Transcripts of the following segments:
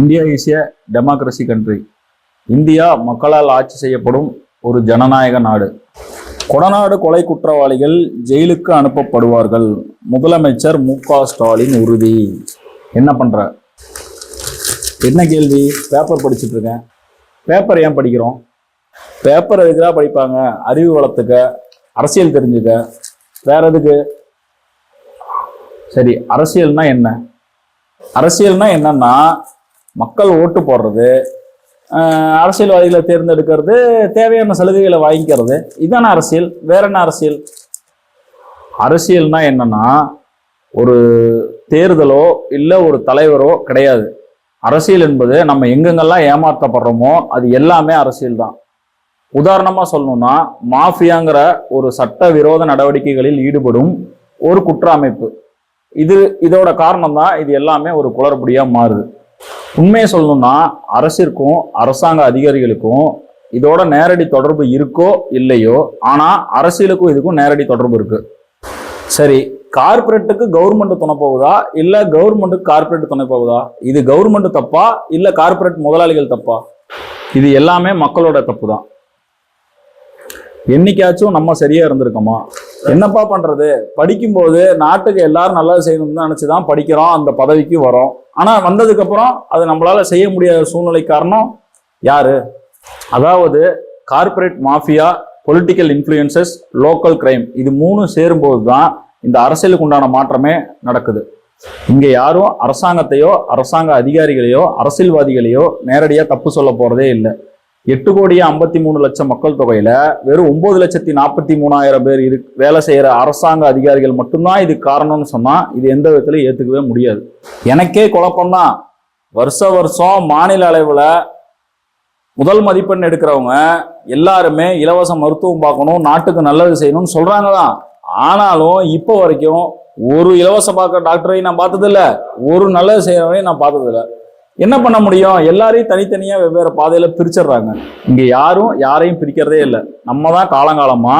India is a democracy country India மக்களால் ஆட்சி செய்யப்படும் ஒரு ஜனநாயக நாடு. கொடநாடு கொலை குற்றவாளிகள் ஜெயிலுக்கு அனுப்பப்படுவார்கள். முதலமைச்சர் மு க ஸ்டாலின் உறுதி. என்ன பண்ணுற என்ன கேள்வி? பேப்பர் படிச்சுட்டு இருக்கேன். பேப்பர் ஏன் படிக்கிறோம்? பேப்பர் எதுக்குதா படிப்பாங்க? அறிவு வளர்த்துக்க அரசியல் தெரிஞ்சுக்க. வேற எதுக்கு? சரி அரசியல்னா என்ன? அரசியல்னா என்னன்னா மக்கள் ஓட்டு போடுறது அரசியல்வாதிகளை தேர்ந்தெடுக்கிறது தேவையான சலுகைகளை வாங்கிக்கிறது. இதான அரசியல். வேற என்ன அரசியல்? அரசியல்னா என்னன்னா ஒரு தேர்தலோ இல்லை ஒரு தலைவரோ கிடையாது. அரசியல் என்பது நம்ம எங்கெங்கெல்லாம் ஏமாற்றப்படுறோமோ அது எல்லாமே அரசியல் தான். உதாரணமாக சொல்லணும்னா மாஃபியாங்கிற ஒரு சட்ட விரோத நடவடிக்கைகளில் ஈடுபடும் ஒரு குற்ற அமைப்பு இது இதோட காரணம் தான் இது எல்லாமே ஒரு குளறுபடியாக மாறுது. உண்மையை சொல்லணும்னா அரசிற்கும் அரசாங்க அதிகாரிகளுக்கும் இதோட நேரடி தொடர்பு இருக்கோ இல்லையோ ஆனால் அரசியலுக்கும் இதுக்கும் நேரடி தொடர்பு இருக்கு. சரி கார்ப்பரேட்டுக்கு கவர்மெண்ட் துணை போகுதா? இல்லை கவர்மெண்ட்டுக்கு கார்ப்பரேட் துணை போகுதா? இது கவர்மெண்ட் தப்பா? இல்லை கார்ப்பரேட் முதலாளிகள் தப்பா? இது எல்லாமே மக்களோட தப்பு தான் என்னைக்காச்சும் நம்ம சரியா இருந்திருக்கோமா? என்னப்பா பண்றது? படிக்கும்போது நாட்டுக்கு எல்லாரும் நல்லது செய்யணும்னு நினைச்சுதான் படிக்கிறோம். அந்த பதவிக்கு வரோம். ஆனா வந்ததுக்கு அப்புறம் அது நம்மளால செய்ய முடியாத சூழ்நிலை காரணம் யாரு? அதாவது corporate mafia political influences local crime இது மூணு சேரும்போது தான் இந்த அரசியலுக்கு உண்டான மாற்றமே நடக்குது. இங்க யாரும் அரசாங்கத்தையோ அரசாங்க அதிகாரிகளையோ அரசியல்வாதிகளையோ நேரடியாக தப்பு சொல்ல போறதே இல்லை. எட்டு கோடியே ஐம்பத்தி மூணு லட்சம் மக்கள் தொகையில வெறும் ஒன்பது லட்சத்தி நாற்பத்தி மூணாயிரம் பேர் இரு வேலை செய்யற அரசாங்க அதிகாரிகள் மட்டும்தான் இது காரணம்னு சொன்னா இது எந்த விதத்திலையும் ஏத்துக்கவே முடியாது. எனக்கே குழப்பம்னா வருஷ வருஷம் மாநில அளவில் முதல் மதிப்பெண் எடுக்கிறவங்க எல்லாருமே இலவச மருத்துவம் பார்க்கணும் நாட்டுக்கு நல்லது செய்யணும்னு சொல்றாங்க தான் ஆனாலும் இப்போ வரைக்கும் ஒரு இலவச பார்க்க டாக்டரையும் நான் பார்த்ததில்ல ஒரு நல்லது செய்யறவனையும் நான் பார்த்ததில்ல. என்ன பண்ண முடியும்? எல்லாரையும் தனித்தனியா வெவ்வேறு பாதையில பிரிச்சிடுறாங்க. இங்க யாரும் யாரையும் பிரிக்கிறதே இல்லை. நம்ம தான் காலங்காலமா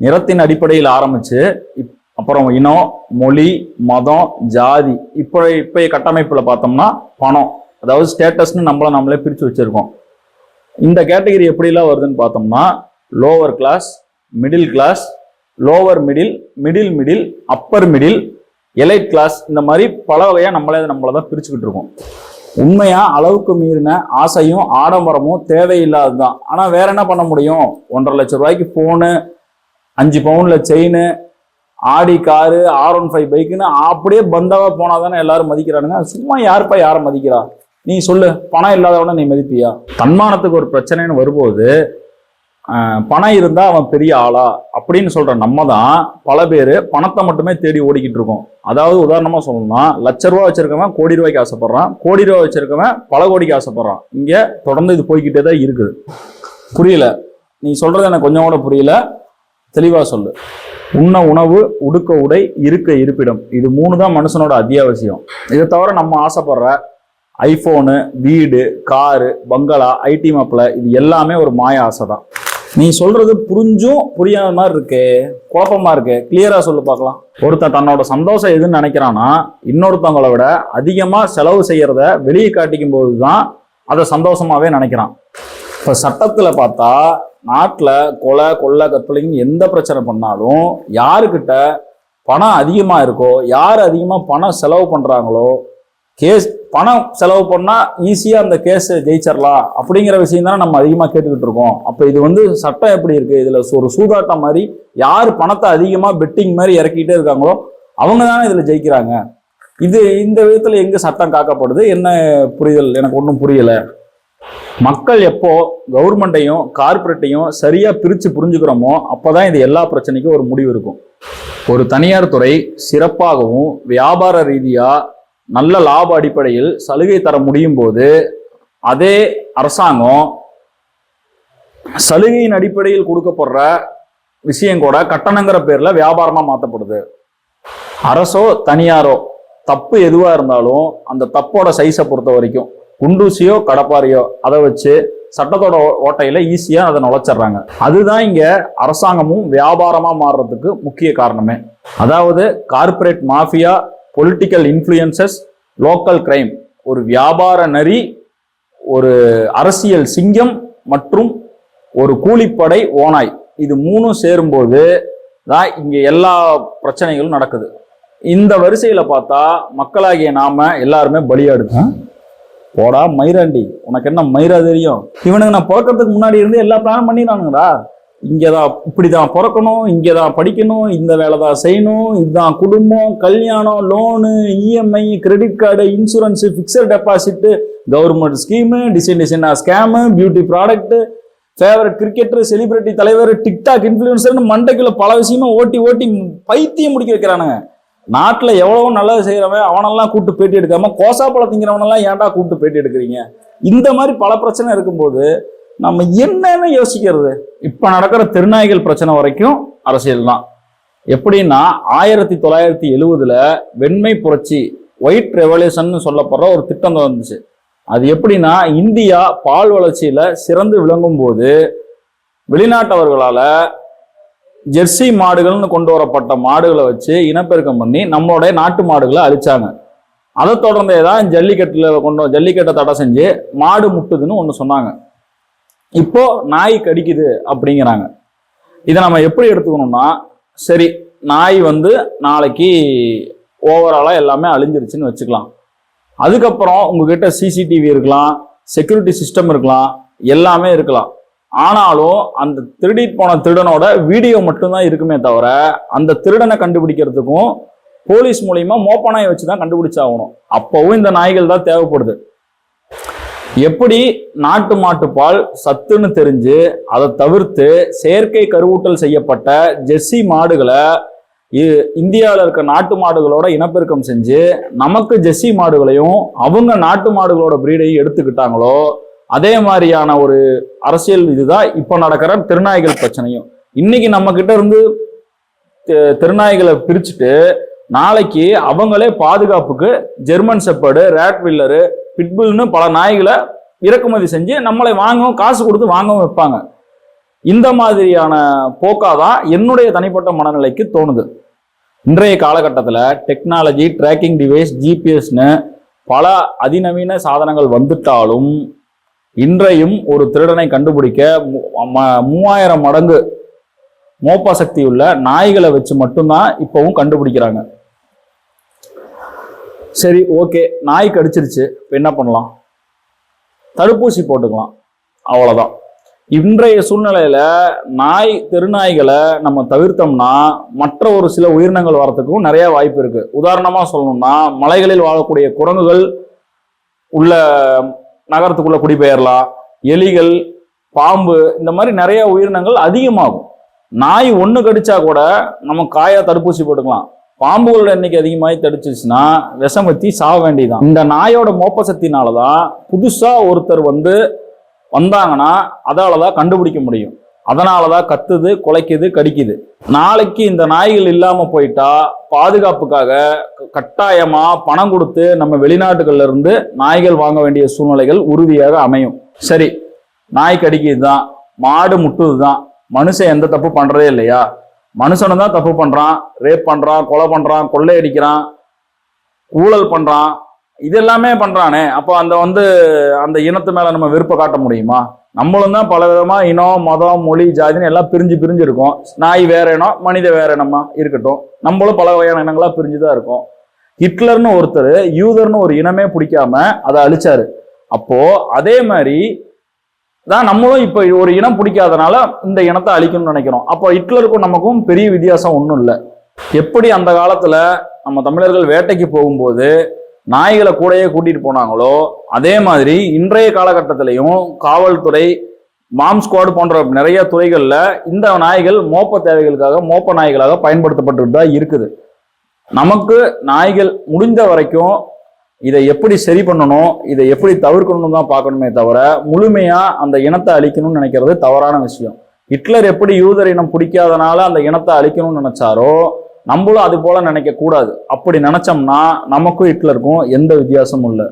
நிறத்தின் அடிப்படையில் ஆரம்பிச்சு இப்- அப்புறம் இனம் மொழி மதம் ஜாதி இப்போ இப்போ கட்டமைப்புல பார்த்தோம்னா பணம். அதாவது ஸ்டேட்டஸ்னு நம்மள நம்மளே பிரிச்சு வச்சிருக்கோம். இந்த கேட்டகரி எப்படிலாம் வருதுன்னு பார்த்தோம்னா lower class middle class lower middle middle middle upper middle elite class இந்த மாதிரி பல வகையாக நம்மளே நம்மளை தான் பிரிச்சுக்கிட்டு இருக்கோம். உண்மையா அளவுக்கு மீறின ஆசையும் ஆடம்பரமும் தேவையில்லாதது தான் ஆனால் வேற என்ன பண்ண முடியும்? ஒன்றரை லட்ச ரூபாய்க்கு ஃபோனு அஞ்சு பவுன்ல chain Audi car R one five பைக்குன்னு அப்படியே பந்தாவா போனா தானே எல்லாரும் மதிக்கிறானுங்க. சும்மா யாருப்பா யாரை மதிக்கிறா? நீ சொல்லு பணம் இல்லாதவன நீ மதிப்பியா? தன்மானத்துக்கு ஒரு பிரச்சனைன்னு வரும்போது பணம் இருந்தால் அவன் பெரிய ஆளா அப்படின்னு சொல்கிற நம்ம தான் பல பேர் பணத்தை மட்டுமே தேடி ஓடிக்கிட்டு இருக்கோம். அதாவது உதாரணமாக சொல்லணும்னா லட்ச ரூபா வச்சிருக்கவன் கோடி ரூபாய்க்கு ஆசைப்படுறான். கோடி ரூபா வச்சிருக்கவன் பல கோடிக்கு ஆசைப்படுறான். இங்கே தொடர்ந்து இது போய்கிட்டே தான் இருக்குது. புரியல? நீ சொல்கிறது எனக்கு கொஞ்சம் கூட புரியல. தெளிவாக சொல்லு. உண்ண உணவு உடுக்க உடை இருக்க இருப்பிடம். இது மூணு தான் மனுஷனோட அத்தியாவசியம். இதை தவிர நம்ம ஆசைப்படுற ஐஃபோனு வீடு காரு பங்களா ஐடி மாப்பிள இது எல்லாமே ஒரு மாய ஆசை தான் நீ சொல்றது புரிஞ்சும் புரியாத மாதிரி இருக்கு குழப்பமா இருக்கு. கிளியரா சொல்லு பார்க்கலாம். ஒருத்தன் தன்னோட சந்தோஷம் எதுன்னு நினைக்கிறான்னா இன்னொருத்தவங்கள விட அதிகமா செலவு செய்யறத வெளியே காட்டிக்கும் போது தான் அதை சந்தோஷமாவே நினைக்கிறான். இப்ப சட்டத்துல பார்த்தா நாட்டில் கொலை கொள்ளை கற்பழின்னு எந்த பிரச்சனை பண்ணாலும் யாருக்கிட்ட பணம் அதிகமாக இருக்கோ யார் அதிகமாக பணம் செலவு பண்ணுறாங்களோ கேஸ் பணம் செலவு பண்ணால் ஈஸியாக அந்த கேஸ் ஜெயிச்சிடலாம் அப்படிங்கிற விஷயம் தானே நம்ம அதிகமாக கேட்டுக்கிட்டு இருக்கோம். அப்போ இது வந்து சட்டம் எப்படி இருக்குது இதில் ஒரு சூதாட்டம் மாதிரி யார் பணத்தை அதிகமாக பெட்டிங் மாதிரி இறக்கிட்டே இருக்காங்களோ அவங்க தானே இதில் ஜெயிக்கிறாங்க. இது இந்த விதத்தில் எங்கே சட்டம் காக்கப்படுது என்ன புரிதல்? எனக்கு ஒன்றும் புரியலை. மக்கள் எப்போ கவர்மெண்ட்டையும் கார்ப்பரேட்டையும் சரியாக பிரித்து புரிஞ்சுக்கிறோமோ அப்போ தான் இது எல்லா பிரச்சனைக்கும் ஒரு முடிவு இருக்கும். ஒரு தனியார் துறை சிறப்பாகவும் வியாபார ரீதியாக நல்ல லாப அடிப்படையில் சலுகை தர முடியும் போது அதே அரசாங்கம் சலுகையின் அடிப்படையில் கொடுக்கப்படுற விஷயம் கூட கட்டணங்கிற பேர்ல வியாபாரமா மாத்தப்படுது. அரசோ தனியாரோ தப்பு எதுவா இருந்தாலும் அந்த தப்போட சைஸை பொறுத்த வரைக்கும் குண்டூசியோ கடப்பாரியோ அதை வச்சு சட்டத்தோட ஓட்டையில ஈஸியா அதை நுழைச்சிடுறாங்க. அதுதான் இங்க அரசாங்கமும் வியாபாரமா மாறுறதுக்கு முக்கிய காரணமே. அதாவது corporate mafia political influences local crime ஒரு வியாபார நரி ஒரு அரசியல் சிங்கம் மற்றும் ஒரு கூலிப்படை ஓனாய் இது மூணும் சேரும்போது தான் இங்க எல்லா பிரச்சனைகளும் நடக்குது. இந்த வரிசையில பார்த்தா மக்களாகிய நாம எல்லாருமே பலியாடுது. போடா மயிராண்டி உனக்கு என்ன மயிரா தெரியும்? இவனுக்கு நான் பிறக்கிறதுக்கு முன்னாடி இருந்து எல்லா பிளானும் பண்ணிடுறானுங்கடா. இங்கே தான் இப்படி தான் பிறக்கணும் இங்கே தான் படிக்கணும் இந்த வேலை தான் செய்யணும் இதுதான் குடும்பம் கல்யாணம் loan EMI credit card insurance fixed deposit government scheme design டிசைனாக scam beauty product favourite cricketer celebrity தலைவர் டிக்டாக் இன்ஃப்ளூயன்சர்னு மண்டைக்குள்ள பல விஷயமா ஓட்டி ஓட்டி பைத்தியம் முடிக்க வைக்கிறானுங்க. நாட்டில் எவ்வளோ நல்லது செய்கிறவன் அவனெல்லாம் கூப்பிட்டு பேட்டி எடுக்காம கோசா பழம் திங்கிறவனெல்லாம் ஏன்டா கூப்பிட்டு பேட்டி எடுக்கிறீங்க? இந்த மாதிரி பல பிரச்சனை இருக்கும்போது நம்ம என்னன்னு யோசிக்கிறது? இப்போ நடக்கிற திருநாய்கள் பிரச்சனை வரைக்கும் அரசியல் தான். எப்படின்னா ஆயிரத்தி தொள்ளாயிரத்தி எழுவதுல வெண்மை புரட்சி ஒயிட் ரெவல்யூஷன் சொல்லப்படுற ஒரு திட்டம் வந்துச்சு. அது எப்படின்னா இந்தியா பால் வளர்ச்சியில சிறந்து விளங்கும் போது வெளிநாட்டவர்களால ஜெர்சி மாடுகள்னு கொண்டு வரப்பட்ட மாடுகளை வச்சு இனப்பெருக்கம் பண்ணி நம்மளுடைய நாட்டு மாடுகளை அழிச்சாங்க. அதை தொடர்ந்தே தான் ஜல்லிக்கட்டில் கொண்டு ஜல்லிக்கட்டை தடை செஞ்சு மாடு முட்டுதுன்னு ஒன்று சொன்னாங்க. இப்போ நாய் கடிக்குது அப்படிங்கிறாங்க. இதை நம்ம எப்படி எடுத்துக்கணும்னா சரி நாய் வந்து நாளைக்கு ஓவராலாக எல்லாமே அழிஞ்சிருச்சுன்னு வச்சுக்கலாம். அதுக்கப்புறம் உங்ககிட்ட சிசிடிவி இருக்கலாம் செக்யூரிட்டி சிஸ்டம் இருக்கலாம் எல்லாமே இருக்கலாம். ஆனாலும் அந்த திருடிட்டு போன திருடனோட வீடியோ மட்டும்தான் இருக்குமே தவிர அந்த திருடனை கண்டுபிடிக்கிறதுக்கும் போலீஸ் மூலியமா மோப்ப நாயை வச்சு தான் கண்டுபிடிச்சாகணும். அப்பவும் இந்த நாய்கள் தான் தேவைப்படுது. எப்படி நாட்டு மாட்டு பால் சத்துன்னு தெரிஞ்சு அதை தவிர்த்து செயற்கை கருவூட்டல் செய்யப்பட்ட ஜெர்சி மாடுகளை இ- இந்தியாவில் இருக்க நாட்டு மாடுகளோட இனப்பெருக்கம் செஞ்சு நமக்கு ஜெர்சி மாடுகளையும் அவங்க நாட்டு மாடுகளோட பிரீடையும் எடுத்துக்கிட்டாங்களோ அதே மாதிரியான ஒரு அரசியல் இதுதான் இப்போ நடக்கிற திருநாய்கள் பிரச்சனையும். இன்னைக்கு நம்ம கிட்ட இருந்து திருநாய்களை பிரிச்சுட்டு நாளைக்கு அவங்களே பாதுகாப்புக்கு ஜெர்மன் செப்பர்டு ரேட்வில்லரு பிட்புல்னு பல நாய்களை இறக்குமதி செஞ்சு நம்மளை வாங்கவும் காசு கொடுத்து வாங்கவும் வைப்பாங்க. இந்த மாதிரியான போக்காதான் என்னுடைய தனிப்பட்ட மனநிலைக்கு தோணுது. இன்றைய காலகட்டத்தில் டெக்னாலஜி ட்ராக்கிங் டிவைஸ் ஜிபிஎஸ்னு பல அதிநவீன சாதனங்கள் வந்துட்டாலும் இன்றையும் ஒரு திருடனை கண்டுபிடிக்க மு- ம- மூவாயிரம் மடங்கு மோப்ப சக்தி உள்ள நாய்களை வச்சு மட்டும்தான் இப்போவும் கண்டுபிடிக்கிறாங்க. சரி ஓகே நாய் கடிச்சிருச்சு இப்போ என்ன பண்ணலாம்? தடுப்பூசி போட்டுக்கலாம். அவ்வளோதான் இன்றைய சூழ்நிலையில நாய் தெருநாய்களை நம்ம தவிர்த்தோம்னா மற்ற ஒரு சில உயிரினங்கள் வரத்துக்கும் நிறைய வாய்ப்பு இருக்கு. உதாரணமா சொல்லணும்னா மலைகளில் வாழக்கூடிய குரங்குகள் உள்ள நகரத்துக்குள்ள குடிபெயரலாம். எலிகள் பாம்பு இந்த மாதிரி நிறைய உயிரினங்கள் அதிகமாகும். நாய் ஒன்று கடிச்சா கூட நம்ம காயா தடுப்பூசி போட்டுக்கலாம். பாம்புகளோட எண்ணிக்கை அதிகமாகி தடிச்சிச்சுன்னா விஷம் வத்தி சாக வேண்டியதான் இந்த நாயோட மோப்ப சக்தினால தான் புதுசாக ஒருத்தர் வந்து வந்தாங்கன்னா அதால தான் கண்டுபிடிக்க முடியும். அதனால தான் கத்துது குலைக்குது கடிக்குது. நாளைக்கு இந்த நாய்கள் இல்லாமல் போயிட்டா பாதுகாப்புக்காக க- பணம் கொடுத்து நம்ம வெளிநாட்டுகள்ல இருந்து நாய்கள் வாங்க வேண்டிய சூழ்நிலைகள் உறுதியாக அமையும். சரி நாய் கடிக்குது தான் மாடு முட்டுது தான் மனுஷன் எந்த தப்பு பண்ணுறதே இல்லையா? மனுஷனும் தான் தப்பு பண்றான் ரேப் பண்றான் கொலை பண்றான் கொள்ளையடிக்கிறான் ஊழல் பண்றான் இது எல்லாமே பண்றானே. அப்போ அந்த வந்து அந்த இனத்து மேல நம்ம விருப்பம் காட்ட முடியுமா? நம்மளும் தான் பல விதமா இனம் மதம் மொழி ஜாதின்னு எல்லாம் பிரிஞ்சு பிரிஞ்சு இருக்கும். நாய் வேற இனம் மனித வேற இனமா இருக்கட்டும். நம்மளும் பல வகையான இனங்களா பிரிஞ்சு தான் இருக்கும். ஹிட்லர்னு ஒருத்தர் யூதர்னு ஒரு இனமே பிடிக்காம அதை அழிச்சாரு. அப்போ அதே மாதிரி தான் நம்மளும் இப்போ ஒரு இனம் பிடிக்காதனால இந்த இனத்தை அழிக்கணும்னு நினைக்கிறோம். அப்போ ஹிட்லருக்கும் நமக்கும் பெரிய வித்தியாசம் ஒன்றும் இல்லை. எப்படி அந்த காலத்தில் நம்ம தமிழர்கள் வேட்டைக்கு போகும்போது நாய்களை கூடயே கூட்டிட்டு போனாங்களோ அதே மாதிரி இன்றைய காலகட்டத்திலையும் காவல்துறை மாம் ஸ்குவாடு போன்ற நிறைய துறைகளில் இந்த நாய்கள் மோப்ப தேவைகளுக்காக மோப்ப நாய்களாக பயன்படுத்தப்பட்டு தான் இருக்குது. நமக்கு நாய்கள் முடிந்த வரைக்கும் இதை எப்படி சரி பண்ணணும் இதை எப்படி தவிர்க்கணும்னு தான் பார்க்கணுமே தவிர முழுமையாக அந்த இனத்தை அழிக்கணும்னு நினைக்கிறது தவறான விஷயம். ஹிட்லர் எப்படி யூதர் இனம் பிடிக்காதனால அந்த இனத்தை அழிக்கணும்னு நினைச்சாரோ நம்மளும் அது போல நினைக்க கூடாது. அப்படி நினைச்சோம்னா நமக்கும் ஹிட்லருக்கும் எந்த வித்தியாசமும் இல்லை.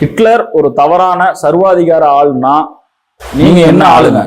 ஹிட்லர் ஒரு தவறான சர்வாதிகார ஆளுனா நீங்க என்ன ஆளுங்க?